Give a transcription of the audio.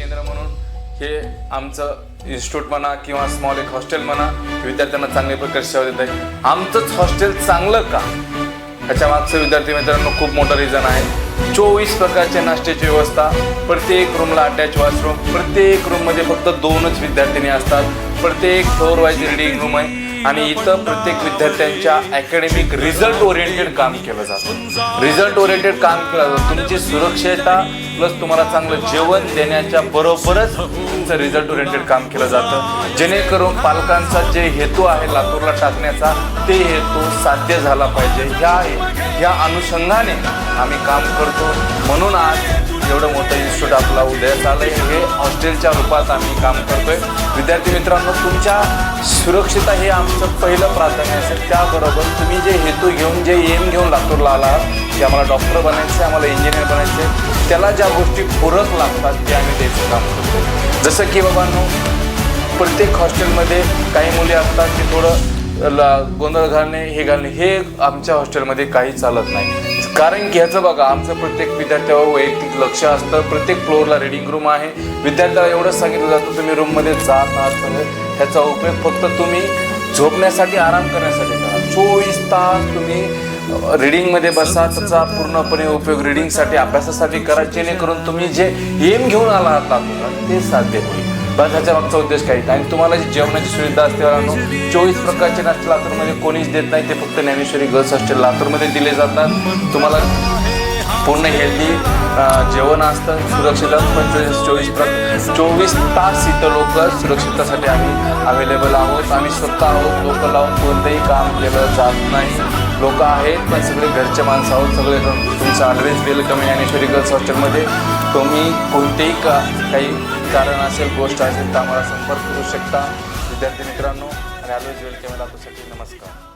केंद्र म्हणून हे आमचं इन्स्टिट्यूट म्हणा किंवा स्मॉल एक हॉस्टेल म्हणा विद्यार्थ्यांना चांगल्या प्रकारे सेवा देत आहे. आमचंच हॉस्टेल चांगलं का? ह्याच्या मागचं विद्यार्थी मित्रांनो खूप मोठं रिझन आहे. चोवीस प्रकारच्या नाश्त्याची व्यवस्था प्रत्येक रूमला अटॅच वॉशरूम प्रत्येक रूममध्ये फक्त दोनच विद्यार्थिनी असतात. प्रत्येक फ्लोअर वाईज रिडिंग रूम आहे. आणि इथं प्रत्येक विद्यार्थ्यांच्या अकॅडमिक रिझल्ट ओरिएंटेड काम केलं जातं. रिझल्ट ओरिएंटेड काम केलं जातं. तुमची सुरक्षितता प्लस तुम्हाला चांगलं जेवण देण्याच्या बरोबरच तुमचं रिझल्ट ओरिएंटेड काम केलं जातं. जेणेकरून पालकांचा जे हेतू आहे लातूरला टाकण्याचा ते हेतू साध्य झाला पाहिजे. ह्या ह्या अनुषंगाने आम्ही काम करतो. म्हणून आज एवढं मोठं इन्स्टिट्यूट आपला उदयास आलं आहे हे हॉस्टेलच्या रूपात आम्ही काम करतोय. विद्यार्थी मित्रांनो तुमच्या सुरक्षिता हे आमचं पहिलं प्राधान्य असेल. त्याबरोबर तुम्ही जे हेतू घेऊन जे एम घेऊन लातूरला आला की आम्हाला डॉक्टर बनायचं आम्हाला इंजिनियर बनायचं त्याला ज्या गोष्टी पूरक लागतात ते आम्ही द्यायचं काम करतो. जसं की बाबांनो प्रत्येक हॉस्टेलमध्ये काही मुली असतात की थोडं गोंधळ घालणे हे घालणे हे आमच्या हॉस्टेलमध्ये काही चालत नाही. कारण की ह्याचं बघा आमचं प्रत्येक विद्यार्थ्यावर वैयक्तिक लक्ष असतं. प्रत्येक फ्लोअरला रीडिंग रूम आहे. विद्यार्थ्याला एवढंच सांगितलं जातं तुम्ही रूममध्ये जात आहात ह्याचा उपयोग फक्त तुम्ही झोपण्यासाठी आराम करण्यासाठी करा. चोवीस तास तुम्ही रिडिंगमध्ये बसा. त्याचा पूर्णपणे उपयोग रिडिंगसाठी अभ्यासासाठी करा. जेणेकरून तुम्ही जे एम घेऊन आला आहात ते साध्य होईल. बस ह्याच्या मागचा उद्देश काही आणि तुम्हाला जी जेवणाची सुविधा असते बाळांनो, चोवीस प्रकारचे नाश्ते लातूरमध्ये कोणीच देत नाही. ते फक्त ज्ञानेश्वरी गर्ल्स हॉस्टेल लातूरमध्ये दिले जातात. तुम्हाला पूर्ण हेल्दी जेवण असतं सुरक्षित पंचवीस चोवीस प्र चोवीस तास इथं लोक सुरक्षिततेसाठी आम्ही अवेलेबल आहोत. आम्ही स्वतः आहोत. लोक लावून कोणतंही काम केलं जात नाही. लोक आहेत पण सगळे घरचे माणसं आहोत. सगळे तुमचं ऑलवेज वेलकम ज्ञानेश्वरी गर्ल्स हॉस्टेलमध्ये तुम्ही कोणतेही का काही कारण असेल गोष्ट असेल तर आम्हाला संपर्क करू शकता. विद्यार्थी मित्रांनो आणि ऑलवेज वेलकम लातूरसाठी नमस्कार.